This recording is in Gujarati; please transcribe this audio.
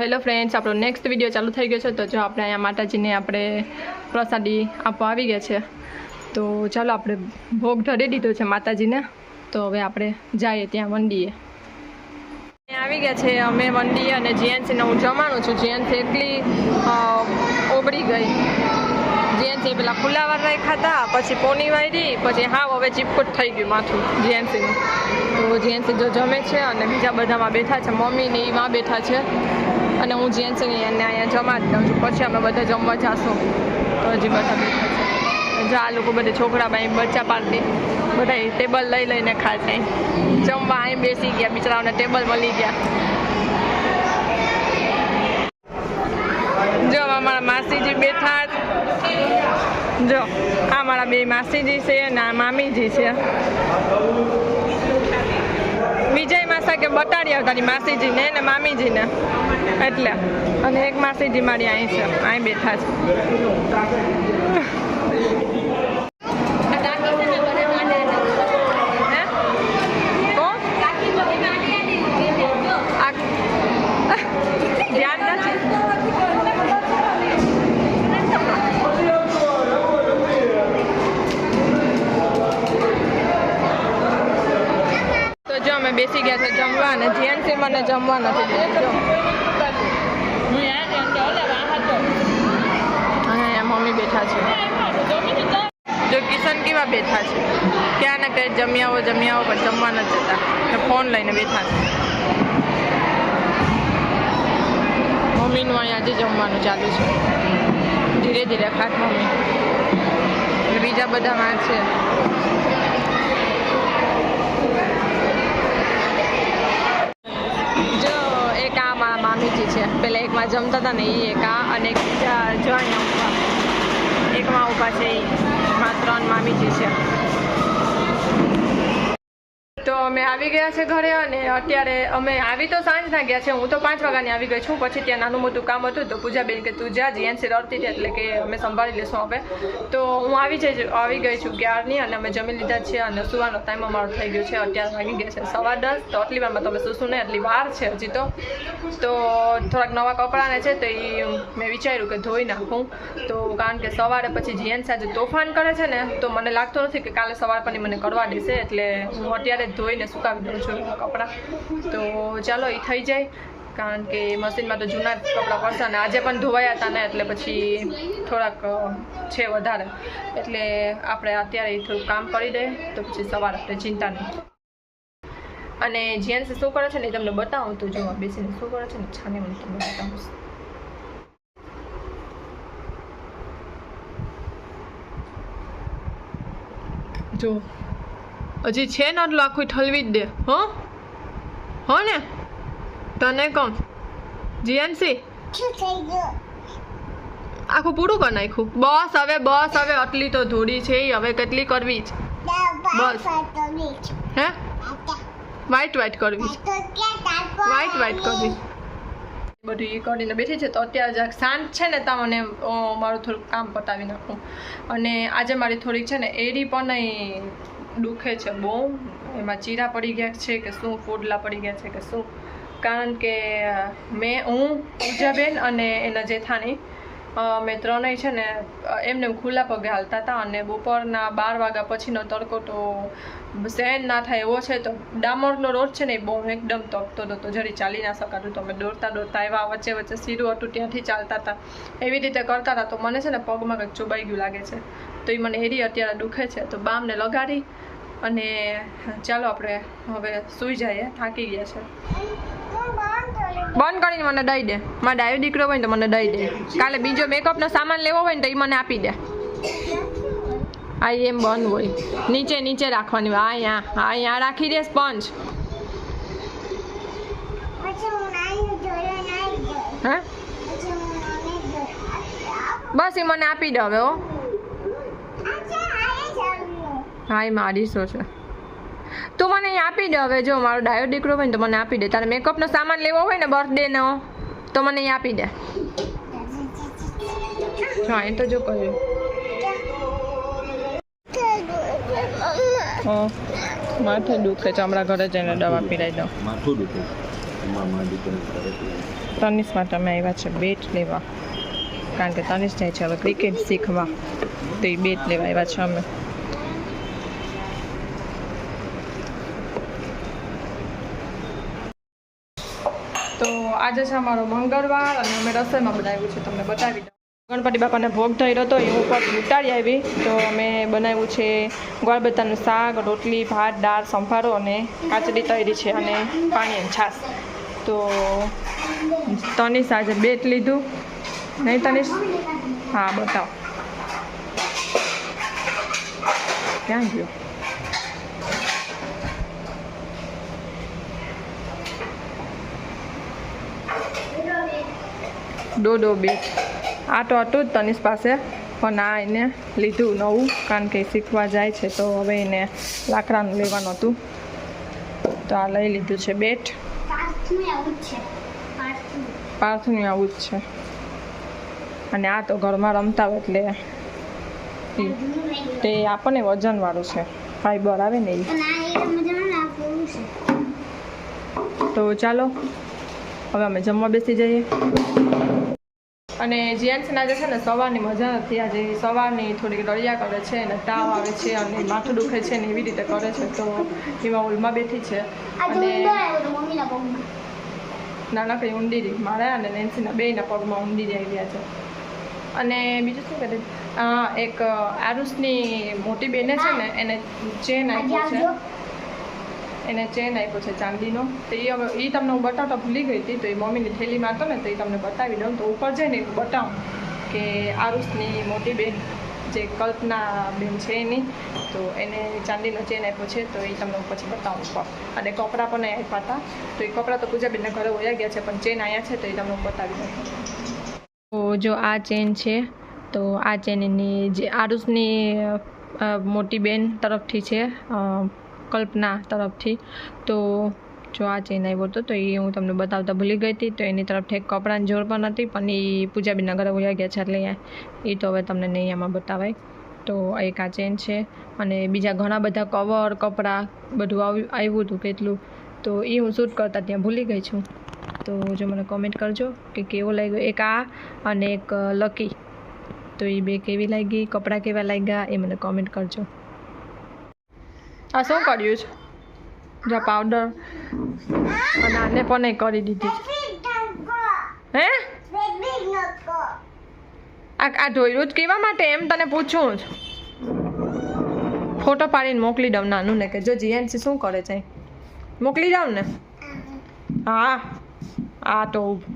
હેલો ફ્રેન્ડ્સ, આપણો નેક્સ્ટ વીડિયો ચાલુ થઈ ગયો છે. તો જો આપણે અહીંયા માતાજીને આપણે પ્રસાદી આપવા આવી ગયા છે. તો ચાલો આપણે ભોગ ધરી દીધો છે માતાજીને. તો હવે આપણે જઈએ ત્યાં વંડીએ. આવી ગયા છે અમે વંડીએ અને જીએનસીને હું જમાનું છું. જીએનસી એટલી ઓબળી ગઈ. જીએનસી પેલા ફુલાવાર રાખ્યા હતા, પછી પોની વાયરી, પછી હા હવે ચીપકુટ થઈ ગયું માથું જીએનસીનું તો જીએનસી જો જમે છે અને બીજા બધામાં બેઠા છે. મમ્મી ને એમાં બેઠા છે. અને હું જીએનસીને એને અહીંયા જમા જ દઉં છું. પછી અમે બધા જમવા જશું. તો હજી બધા બેઠા છે. જો આ લોકો બધા છોકરા ભાઈ બચ્ચા પાર્ટી બધા ટેબલ લઈ લઈને ખાશે જમવા અહીં બેસી ગયા, બિચારાઓને ટેબલ મળી ગયા. જો અમારા માસીજી બેઠા જો, આ મારા બે માસીજી છે અને આ મામીજી છે. વિજય માસા કે બટાડી આવતાની માસીજીને ને મામીજીને. એટલે. અને એક માસીજી મારી અહીં છે. અહીં બેઠા છે. ધ્યાન નથી બેસી ગયા છે જમવા અને જીએનસી મને જમવા નથી અને અહીંયા મમ્મી બેઠા છે જો કિશન કેવા બેઠા છે ક્યાં ને જમ્યાઓ જમ્યા હો પણ જમવા નથી જતા. ને ફોન લઈને બેઠા મમ્મીનું અહીંયા આજે જમવાનું ચાલુ છે. ધીરે ધીરે ખાત મમ્મી. બીજા બધા માં છે. જો, એક આ મારા મામીજી છે. પેલા એકમાં જમતા હતા ને એ એક આ અને એક બીજા જો અહીંયા એકમાં ઊભા છે એ મારા ત્રણ મામીજી છે. તો અમે આવી ગયા છે ઘરે અને અત્યારે અમે આવી તો સાંજના ગયા છે. હું તો પાંચ વાગ્યાની આવી ગઈ છું. પછી ત્યાં નાનું મોટું કામ હતું તો પૂજાબેન કે તું જા જીએનસી રડતી હતી એટલે કે અમે સંભાળી લેશું હવે. તો હું આવી જઈ, આવી ગઈ છું ગ્યારની અને અમે જમી લીધા છે અને સુવાનો ટાઈમ અમારો થઈ ગયો છે. અત્યારે વાગી ગયા છે સવા દસ. તો આટલી વારમાં તમે સુશું ને એટલી વાર છે હજી તો. તો થોડાક નવા કપડાને છે તો એ મેં વિચાર્યું કે ધોઈ નાખું. તો કારણ કે સવારે પછી જીએનસી આજે તોફાન કરે છે ને, તો મને લાગતું નથી કે કાલે સવાર પણ મને કરવા દેશે. એટલે હું અત્યારે જ ધોઈને સુકાવી દઉં છું કપડાં. તો ચાલો એ થઈ જાય. કારણ કે મશીનમાં તો જૂના કપડાં પડશે ને આજે પણ ધોવાયા હતા ને, એટલે પછી થોડાક છે વધારે. એટલે આપણે અત્યારે થોડું કામ કરી દઈએ તો પછી સવારે આપણે ચિંતા નહીં. અને જેન્ટ્સ શું કરે છે ને એ તમને બતાવું, તો જોવા બેસીને શું કરે છે ને, છાને મને તમને બતાવું. જો હજી છે ને એટલું આખું ઠલવી જ દે. હો? હો ને? તને કહું જીએનસી? આખું પૂરું કરી નાખ્યું. બસ હવે બસ હવે આટલી તો ધોળી છે હવે કેટલી કરવી છે? બસ. હે? વ્હાઈટ વ્હાઈટ કરવી છે. વ્હાઈટ વ્હાઈટ કરવી બધું એ કરીને બેઠી છે તો અત્યારે જરાક શાંત છે ને તમને મારું થોડુંક કામ પતાવી નાખું. અને આજે મારી થોડીક છે ને એડી પણ અહીં દુખે છે બહુ. એમાં ચીરા પડી ગયા છે કે શું, ફોડલા પડી ગયા છે કે શું. કારણ કે મેં, હું, પૂજાબેન અને એના જેઠાણી મેં ત્રણેય છે ને એમને એમ ખુલ્લા પગે હાલતા હતા અને બપોરના બાર વાગ્યા પછીનો તડકો તો સહેન ના થાય એવો છે. તો ડામરનો રોડ છે ને એ બહુ એકદમ તપતો હતો. જરી ચાલી ના શકાતું. તો અમે દોડતા દોડતા એવા વચ્ચે વચ્ચે સીધું હતું, ત્યાંથી ચાલતા હતા. એવી રીતે કરતા હતા. તો મને છે ને પગમાં કંઈક ચોબાઈ ગયું લાગે છે. તો એ મને હેરી અત્યારે દુખે છે. તો બામને લગાડી અને ચાલો આપણે હવે સૂઈ જઈએ. થાકી ગયા છે. બંધ કરીને મને દઈ દે. મારા ડાયો દીકરો હોય ને તો મને દઈ દે. કાલે બીજો મેકઅપનો સામાન લેવો હોય ને તો એ મને આપી દે. આ એમ બંધ હોય. નીચે નીચે રાખવાની હોય. અહીંયા અહીંયા રાખી દે સ્પંજ બસ એ મને આપી દે હવે, હો. હા એમાં અઢીસો છે. તું મને આપી દે હવે જો મારો ડાયો દીકરો હોય ને તો મને આપી દે. તારે મેકઅપનો સામાન લેવો હોય ને બર્થડેનો તો મને અહીં આપી દે. હા એ તો જો કહ્યું માથે દુખે છે. હમણાં ઘરે જઈને દવા પીરાઈ દઉં. માથું દુખે અમારા દીકરી તનિષ માટે અમે આવ્યા છે બેટ લેવા. કારણ કે તનિષ જાય છે હવે ક્રિકેટ શીખવા. તો એ બેટ લેવા આવ્યા છે અમે. તો આજે છે અમારો મંગળવાર અને અમે રસોઈમાં બનાવ્યું છે, તમને બતાવી ગણપતિ બાપાને ભોગ થયેલો હતો, એ ઉપર ઉતારી આવી. તો અમે બનાવ્યું છે ગોળબત્તાનું શાક, રોટલી, ભાત, દાળ, સંભારો અને કાચડી તૈરી છે અને પાણી અને છાશ. તો તનિષ આજે બેટ લીધું. નહીં તનિષ? હા, બતાવો. ક્યાં ગયો? ડોડો બેટ. આ તો હતું જ તનિષ પાસે પણ આ એને લીધું નવું કારણ કે શીખવા જાય છે તો હવે એને લાકડાનું લેવાનું હતું. તો આ લઈ લીધું છે બેટ. પાર્થનું આવું જ છે અને આ તો ઘરમાં રમતા હોય એટલે તે આપણને વજનવાળું છે. ફાઈબર આવે ને એ. તો ચાલો હવે અમે જમવા બેસી જઈએ. અને જીયાન્સના જે છે ને સવારની મજા નથી આજે સવારની થોડીક રળિયા કરે છે અને તાવ આવે છે અને માથું દુખે છે ને એવી રીતે કરે છે તો એમાં ઓલમાં બેઠી છે. અને નાના કંઈ ઊંડી ઊંડીરી મારા અને નેન્સીના બેયના પગમાં ઊંડીરી આવી ગયા છે. અને બીજું શું કરે? એક આરુષની મોટી બેને છે ને એને ચેન આપ્યો છે. એને ચેન આપ્યો છે ચાંદીનો. તો એ હવે એ તમને હું બતાવતા ભૂલી ગઈ હતી, તો એ મમ્મીની થેલીમાં હતો ને, તો એ તમને બતાવી દઉં. તો ઉપર જઈને હું બતાવું કે આરુષની મોટી બેન, જે કલ્પના બેન છે એની, તો એને ચાંદીનો ચેન આપ્યો છે, તો એ તમને હું પછી બતાવું. ઉપર અને કપડાં પણ નહીં આપ્યા હતા. તો એ કપડાં તો પૂજાબેનના ઘરે વયા ગયા છે, પણ ચેન આવ્યા છે, તો એ તમને બતાવી દઉં. તો જો આ ચેન છે, તો આ ચેન એની જે આરુષની મોટી બેન તરફથી છે કલ્પના તરફથી. તો જો આ ચેન આવ્યો હતો, તો એ હું તમને બતાવતા ભૂલી ગઈ હતી. તો એની તરફથી એક કપડાની જોડ પણ હતી, પણ એ પૂજાબેનના ઘરે વયા ગયા છે એટલે એ તો હવે તમને નહીં આમાં બતાવાય. તો એક આ ચેન છે અને બીજા ઘણા બધા કવર, કપડાં, બધું આવ્યું હતું કેટલું. તો એ હું શૂટ કરતા ત્યાં ભૂલી ગઈ છું. તો જો મને કોમેન્ટ કરજો કે કેવો લાગ્યો. એક આ અને એક લકી. તો એ બે કેવી લાગી, કપડાં કેવા લાગ્યા, એ મને કોમેન્ટ કરજો. આ શું કર્યું છે? જો પાવડર અને આને પણ કરી દીધી. હે? આ આ ધોયરું જ કેવા માટે? એમ તને પૂછું જ. ફોટો પાડીને મોકલી દઉં નાનું ને કે જો જીએનસી શું કરે છે? મોકલી જાઉં ને? હા. આ તો ઊભું